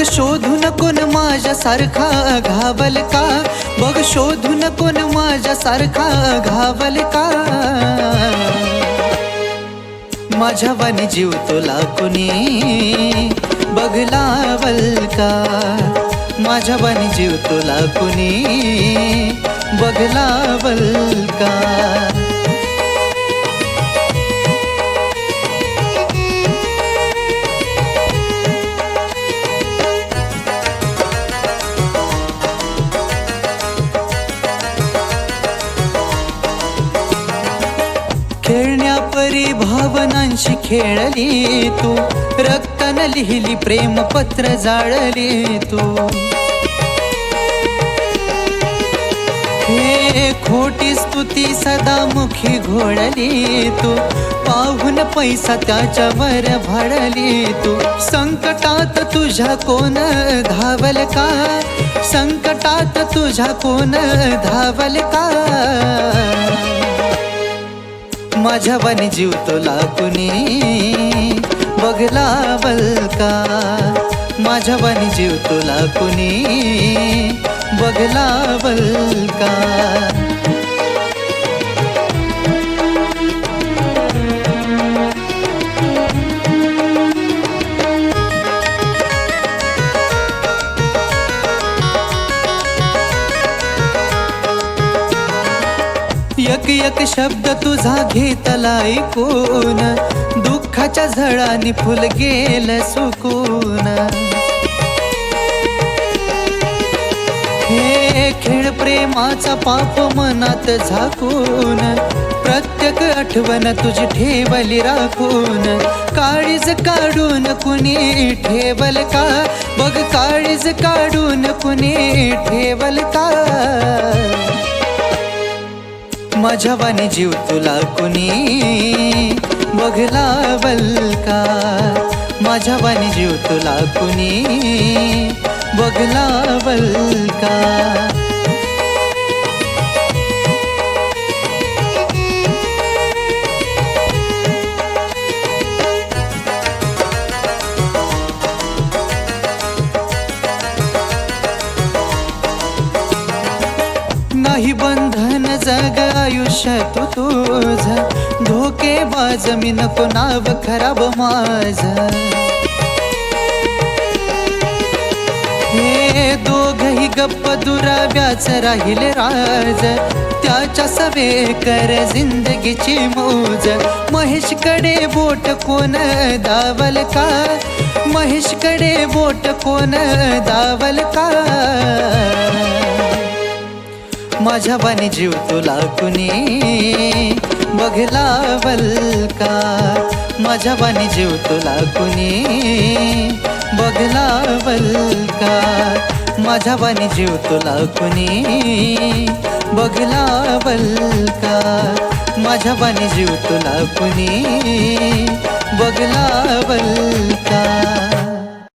बघ शोधून कोण माझ्यासारखा घावल का बघ शोधून कोण माझ्यासारखा घावल का माझ्या वाणी जीव तुला कुणी बघलावल का माझ्या वाणी जीव तुला कुणी बघलावल का खेळण्यापरी भावनांशी खेळली तू. रक्तन लिहिली प्रेम पत्र जाळली तू. हे खोटी स्तुती सदा मुखी घोळली तू. पाहून पैसा त्याच्यावर भाडली तू. संकटात तुझ्या कोण धावल का? संकटात तुझ्या कोण धावल का? माझ्या वाणी जीव तुला कुणी बघला बलका. माझ्या वाणी जीव तुला कुणी बघला बलका. एक एक शब्द तुझा घेतला ऐकून दुःखाच्या झळानी फुल गेलं सुकून. हे खेळ प्रेमाचा पाप मनात झाकून प्रत्येक आठवण तुझी ठेवली राखून. काळीज काढून कुणी ठेवल का? बघ काळीज काढून कुणी ठेवल का? माझ्या वाणी जीव तुला कुणी बघला बलका माझ्या वाणी जीव तुला कुणी बघला बलका नाही बंद जग आयुष्य तू तुझ. धोके बाज मी नको नाव खराब माझ. हे दोघही गप्प दुराव्याच राहिले राज. त्याच्या सवे कर जिंदगीची मौज. महेशकडे बोट कोण दावल का? महेशकडे बोट कोण दावल का? माझ्या बानी जीव तुला कुणी बघला का? माझ्या बानी जीव तुला कुणी बघला का? माझ्या बानी जीव तुला कुणी बघला का? माझ्या बानी जीव तुला कुणी बघला का?